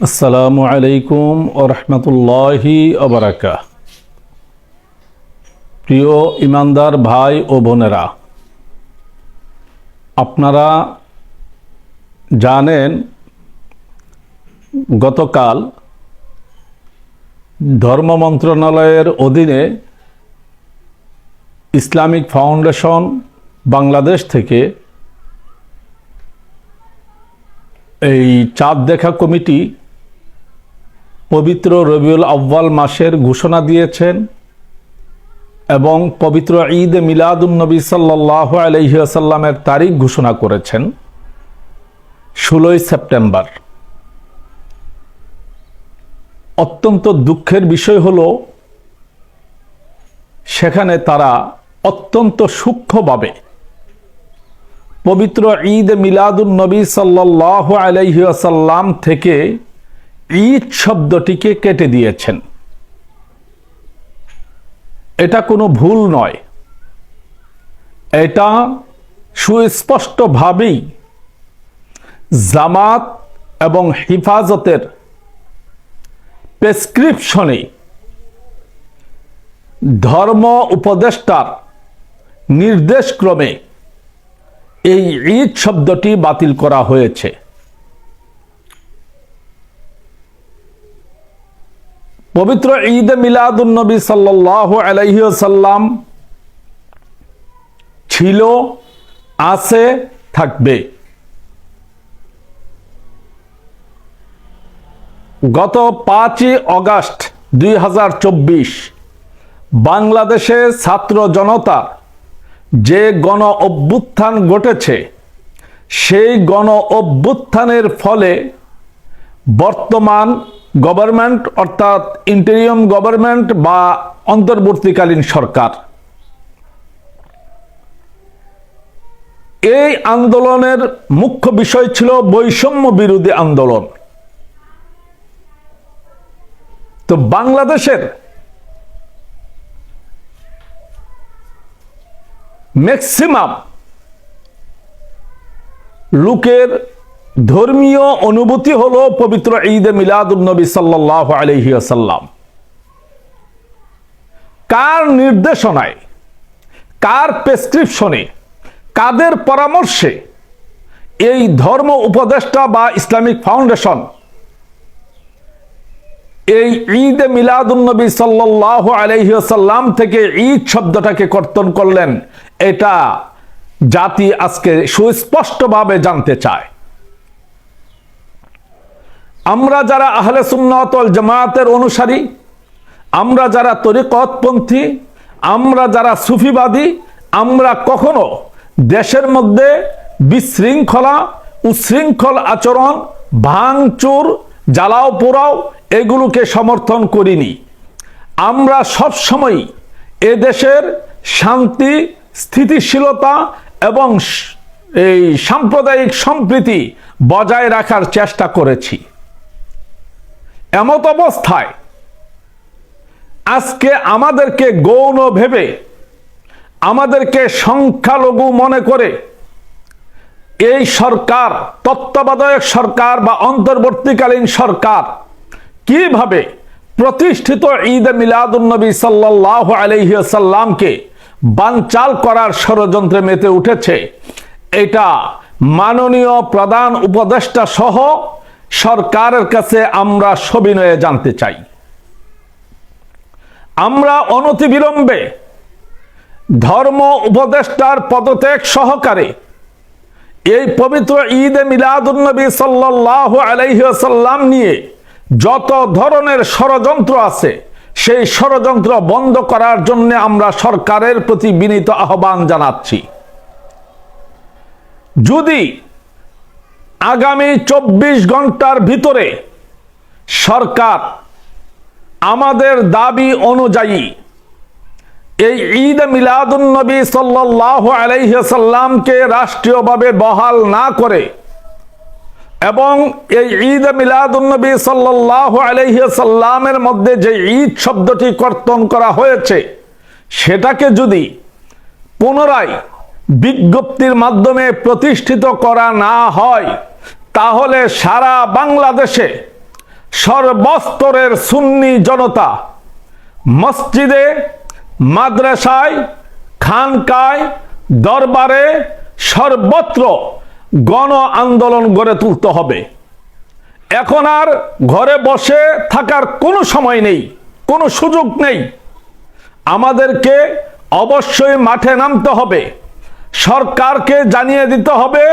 আসসালামু আলাইকুম ও রহমতুল্লাহি অবরাকা প্রিয় ইমানদার ভাই ও বোনেরা, আপনারা জানেন, গতকাল ধর্ম মন্ত্রণালয়ের অধীনে ইসলামিক ফাউন্ডেশন বাংলাদেশ থেকে এই চাঁদ দেখা কমিটি পবিত্র রবিউল আব্বাল মাসের ঘোষণা দিয়েছেন এবং পবিত্র ঈদ মিলাদুন্নবী সাল্লাহ আলহিহাসাল্লামের তারিখ ঘোষণা করেছেন ষোলোই সেপ্টেম্বর। অত্যন্ত দুঃখের বিষয় হল, সেখানে তারা অত্যন্ত সূক্ষ্মভাবে পবিত্র ঈদ মিলাদুন নবী সাল্লাহ আলাইসাল্লাম থেকে ঈদ শব্দটিকে কেটে দিয়েছেন। এটা কোনো ভুল নয়। এটা সুস্পষ্টভাবেই জামাত এবং হেফাজতের প্রেসক্রিপশনে ধর্ম উপদেষ্টার নির্দেশক্রমে এই ঈদ শব্দটি বাতিল করা হয়েছে। পবিত্র ঈদ মিলাদুন্নবী সাল্লাহ আলাইসাল্লাম ছিল, আছে, থাকবে। গত পাঁচই অগাস্ট দুই বাংলাদেশে ছাত্র জনতা যে গণ অভ্যুত্থান ঘটেছে, সেই গণ অভ্যুত্থানের ফলে বর্তমান গভর্নমেন্ট, অর্থাৎ ইন্টেরিয়াম গভর্নমেন্ট বা অন্তর্বর্তীকালীন সরকার। এই আন্দোলনের মুখ্য বিষয় ছিল বৈষম্য বিরোধী আন্দোলন। তো বাংলাদেশের ম্যাক্সিমাম লোকের ধর্মীয় অনুভূতি হলো পবিত্র ঈদ মিলাদুলনবী সাল্লাহ আলহিয়াসাল্লাম কার নির্দেশনায়, কার প্রেসক্রিপশনে, কাদের পরামর্শে এই ধর্ম উপদেষ্টা বা ইসলামিক ফাউন্ডেশন এই ঈদ মিলাদুলনবী সাল্লাহ আলহিসাল্লাম থেকে ঈদ শব্দটাকে কর্তন করলেন, এটা জাতি আজকে সুস্পষ্টভাবে জানতে চায়। আমরা যারা আহলে সুন্নতল জামায়াতের অনুসারী, আমরা যারা তরিকতপন্থী, আমরা যারা সুফিবাদী, আমরা কখনো দেশের মধ্যে বিশৃঙ্খলা উচ্ছৃঙ্খল আচরণ, ভাঙচুর, জ্বালাও পোড়াও এগুলোকে সমর্থন করিনি। আমরা সবসময় এদেশের শান্তি, স্থিতিশীলতা এবং এই সাম্প্রদায়িক সম্প্রীতি বজায় রাখার চেষ্টা করেছি। এমত অবস্থায় আজকে আমাদেরকে গৌণ ভেবে, আমাদেরকে সংখ্যালঘু মনে করে এই সরকার, তত্ত্বাবধায়ক সরকার বা অন্তর্বর্তীকালীন সরকার কীভাবে প্রতিষ্ঠিত ঈদ মিলাদুন্নবী সাল্লাহ আলহিসাল্লামকে বানচাল করার ষড়যন্ত্রে মেতে উঠেছে, এটা মাননীয় প্রধান উপদেষ্টা সহ সরকারের কাছে আমরা সবিনয়ে জানতে চাই। আমরা অনতিবিলম্বে ধর্ম উপদেষ্টার পদত্যাগ সহকারে এই পবিত্র ঈদ মিলাদুন্নবী সাল্লাহ আলাইসাল্লাম নিয়ে যত ধরনের ষড়যন্ত্র আছে, সেই ষড়যন্ত্র বন্ধ করার জন্য আমরা সরকারের প্রতি বিনীত আহ্বান জানাচ্ছি। যদি আগামী চব্বিশ ঘণ্টার ভিতরে সরকার আমাদের দাবি অনুযায়ী এই ঈদ মিলাদুন্নবী সাল্লাহ আলাইসাল্লামকে রাষ্ট্রীয়ভাবে বহাল না করে এবং এই ঈদ মিলাদুন্নবী সাল্লাহ আলহিসাল্লামের মধ্যে যে ঈদ শব্দটি কর্তন করা হয়েছে, সেটাকে যদি পুনরায় বিজ্ঞপ্তির মাধ্যমে প্রতিষ্ঠিত করা না হয় তাহলে সারা বাংলাদেশে সর্বস্তরের সুন্নি জনতা মসজিদে, মাদ্রাসায়, খানকায়, দরবারে সর্বত্র গণ আন্দোলন গড়ে তুলতে হবে। এখন আর ঘরে বসে থাকার কোনো সময় নেই, কোনো সুযোগ নেই। আমাদেরকে অবশ্যই মাঠে নামতে হবে। সরকারকে জানিয়ে দিতে হবে,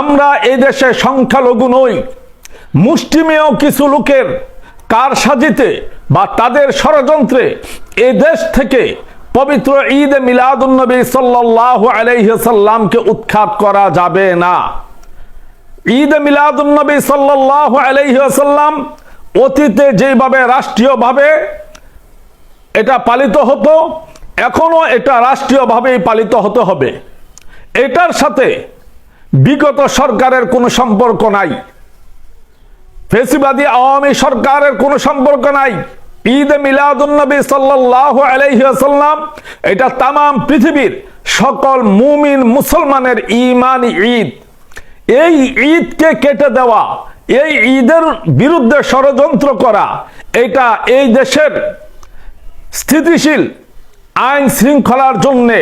আমরা এই দেশে সংখ্যালঘু নই। মুষ্টিমেয় কিছু লোকের কার সাজিতে বা তাদের ষড়যন্ত্রে এই দেশ থেকে পবিত্র ঈদ মিলাদুন্নবী সাল্লাহ আলাইসাল্লামকে উৎখাত করা যাবে না। ঈদ মিলাদুন্নবী সাল্লাহ আলাইসাল্লাম অতীতে যেভাবে রাষ্ট্রীয়ভাবে এটা পালিত হতো এখনও এটা রাষ্ট্রীয়ভাবেই পালিত হতে হবে। এটার সাথে বিগত সরকারের কোনো সম্পর্ক নাই। ফেসিবাদী আওয়ামী সরকারের কোনো সম্পর্ক নাই। ঈদ মিলাদুন্নবী সাল্লাহ আলাইসাল্লাম এটা তাম পৃথিবীর সকল মুমিন মুসলমানের ইমান ঈদ। এই ঈদকে কেটে দেওয়া, এই ঈদের বিরুদ্ধে ষড়যন্ত্র করা, এটা এই দেশের স্থিতিশীল আইন শৃঙ্খলার জন্যে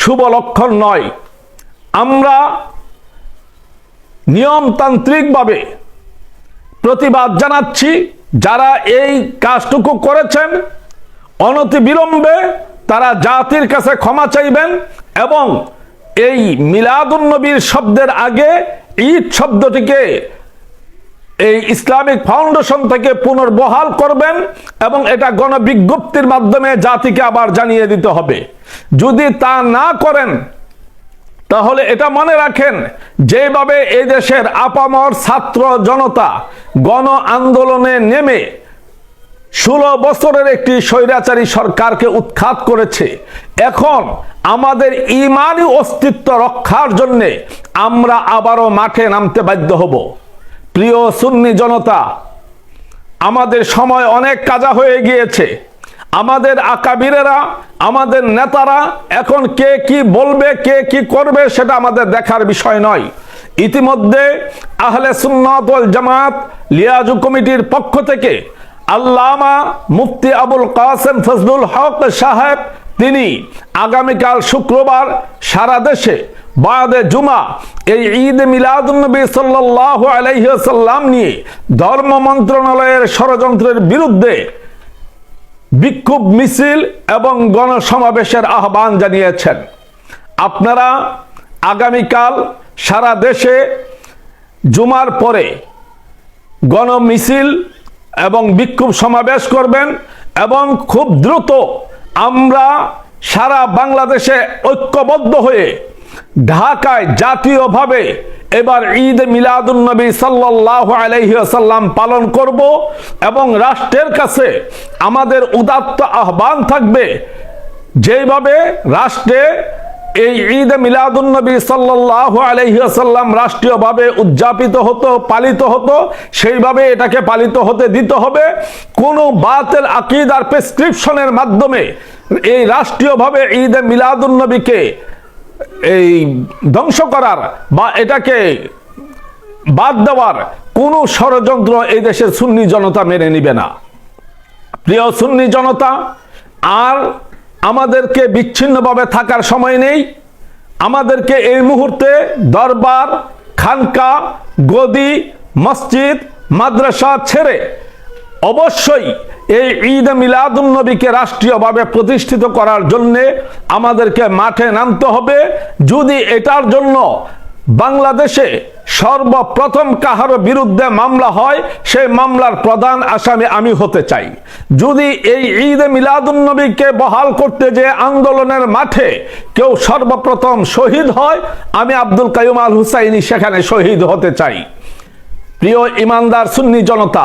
শুভ লক্ষণ নয়। আমরা নিয়মতান্ত্রিকভাবে প্রতিবাদ জানাচ্ছি, যারা এই কাজটুকু করেছেন অনতি বিলম্বে তারা জাতির কাছে ক্ষমা চাইবেন এবং এই মিলাদুন্নবীর শব্দের আগে ঈদ শব্দটিকে এই ইসলামিক ফাউন্ডেশন থেকে পুনর্বহাল করবেন এবং এটা গণবিজ্ঞপ্তির মাধ্যমে জাতিকে আবার জানিয়ে দিতে হবে। যদি তা না করেন, তাহলে এটা মনে রাখেন, যেভাবে এই দেশের আপামর ছাত্র জনতা গণ আন্দোলনে নেমে ষোলো বছরের একটি স্বৈরাচারী সরকারকে উৎখাত করেছে, এখন আমাদের ইমানি অস্তিত্ব রক্ষার জন্যে আমরা আবারও মাঠে নামতে বাধ্য হব। প্রিয় সুন্নি জনতা, আমাদের সময় অনেক কাজা হয়ে গিয়েছে। আমাদের আকাবিরেরা, আমাদের নেতারা এখন কে কি বলবে, কে কি করবে সেটা আমাদের দেখার বিষয় নয়। ইতিমধ্যে আহলে সুন্নত জামাত লিয়াজু কমিটির পক্ষ থেকে আল্লামা মুফতি আবুল কাসেম ফজলুল হক সাহেব, তিনি আগামীকাল শুক্রবার সারা দেশে বাদে জুমা, এই ঈদ মিলাদুন্নবী সাল্লাহ আলাইসাল্লাম নিয়ে ধর্ম মন্ত্রণালয়ের ষড়যন্ত্রের বিরুদ্ধে বিক্ষোভ মিছিল এবং গণসমাবেশের আহ্বান জানিয়েছেন। আপনারা আগামীকাল সারা দেশে জুমার পরে গণমিছিল এবং বিক্ষোভ সমাবেশ করবেন এবং খুব দ্রুত আমরা সারা বাংলাদেশে ঐক্যবদ্ধ হয়ে ঢাকায় জাতীয়ভাবে এবার ঈদ মিলাদুন্নবী সাল্লাহ আলহিসাল্লাম পালন করব এবং রাষ্ট্রের কাছে আমাদের উদাত্ত আহ্বান থাকবে যেভাবে রাষ্ট্রে এই ঈদ মিলাদুন্নবী সাল্লাহ আলহিহাসাল্লাম রাষ্ট্রীয়ভাবে উদযাপিত হতো, পালিত হতো, সেইভাবে এটাকে পালিত হতে দিতে হবে। কোনো বাতের আকিদার প্রেসক্রিপশনের মাধ্যমে এই রাষ্ট্রীয়ভাবে ঈদ মিলাদুন্নবীকে এই ধ্বংস করার বা এটাকে বাদ দেওয়ার কোনো ষড়যন্ত্র এই দেশের সুন্নি জনতা মেনে নিবে না। প্রিয় সুন্নি জনতা, আর আমাদেরকে বিচ্ছিন্নভাবে থাকার সময় নেই। আমাদেরকে এই মুহূর্তে দরবার, খানকা, গদি, মসজিদ, মাদ্রাসা ছেড়ে অবশ্যই এই ঈদ মিলাদুন্নবীকে রাষ্ট্রীয়ভাবে প্রতিষ্ঠিত করার জন্যে আমাদেরকে মাঠে নামতে হবে। যদি এটার জন্য বাংলাদেশে সর্বপ্রথম কাহারো বিরুদ্ধে মামলা হয়, সেই মামলার প্রধান আসামি আমি হতে চাই। যদি এই ঈদ মিলাদুন্নবীকে বহাল করতে যে আন্দোলনের মাঠে কেউ সর্বপ্রথম শহীদ হয়, আমি আব্দুল কাইম আল হুসাইনি সেখানে শহীদ হতে চাই। প্রিয় ইমানদার সুন্নি জনতা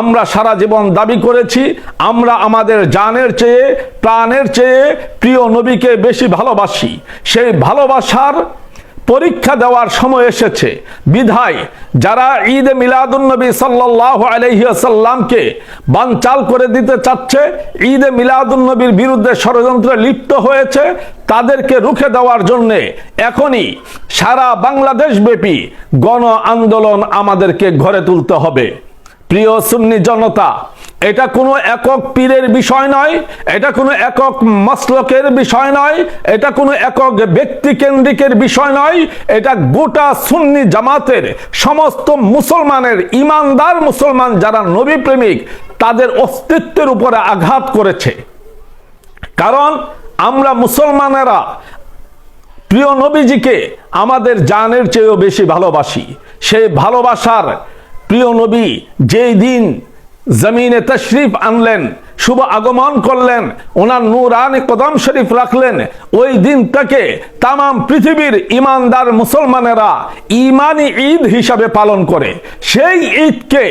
আমরা সারা জীবন দাবি করেছি, আমরা আমাদের জানের চেয়ে, প্রাণের চেয়ে প্রিয় নবীকে বেশি ভালোবাসি। সেই ভালোবাসার পরীক্ষা দেওয়ার সময় এসেছে। বিধায় যারা ঈদ মিলাদুন্নবী সাল্লাহ আলহিসাল্লামকে বানচাল করে দিতে চাচ্ছে, ঈদ মিলাদুন্নবীর বিরুদ্ধে ষড়যন্ত্রে লিপ্ত হয়েছে, তাদেরকে রুখে দেওয়ার জন্যে এখনই সারা বাংলাদেশ ব্যাপী গণ আন্দোলন আমাদেরকে ঘরে তুলতে হবে। প্রিয় সুন্নি জনতা, এটা কোনো একক পীরের বিষয় নয়, এটা কোনো একক মসলকের বিষয় নয়, এটা কোনো একক ব্যক্তি কেন্দ্রিকের বিষয় নয়, এটা গোটা সুন্নি জামাতের, সমস্ত মুসলমানের, ইমানদার মুসলমান যারা নবী প্রেমিক তাদের অস্তিত্বের উপরে আঘাত করেছে। কারণ আমরা মুসলমানেরা প্রিয় নবীজিকে আমাদের জানের চেয়েও বেশি ভালোবাসি। সেই ভালোবাসার প্রিয় নবী, যেই দিন জমিনে তশরিফ আনলেন, শুভ আগমন করলেন, ওনার নূরানি কদম শরীফ রাখলেন, ওই দিন দিনটাকে তাম পৃথিবীর ইমানদার মুসলমানেরা ইমানি ঈদ হিসাবে পালন করে। সেই ঈদকে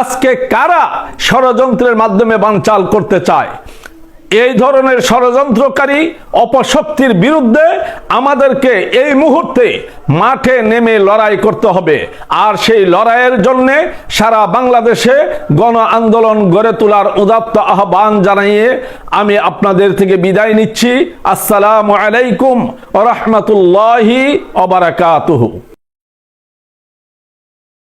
আজকে কারা ষড়যন্ত্রের মাধ্যমে বানচাল করতে চায়? এই ধরনের ষড়যন্ত্রকারী অপশক্তির বিরুদ্ধে আমাদেরকে এই মুহূর্তে মাঠে নেমে লড়াই করতে হবে। আর সেই লড়াইয়ের জন্য সারা বাংলাদেশে গণ আন্দোলন গড়ে তোলার উদাত্ত আহ্বান জানিয়ে আমি আপনাদের থেকে বিদায় নিচ্ছি। আসসালামু আলাইকুম রহমতুল্লাহি অবরাকাতুহু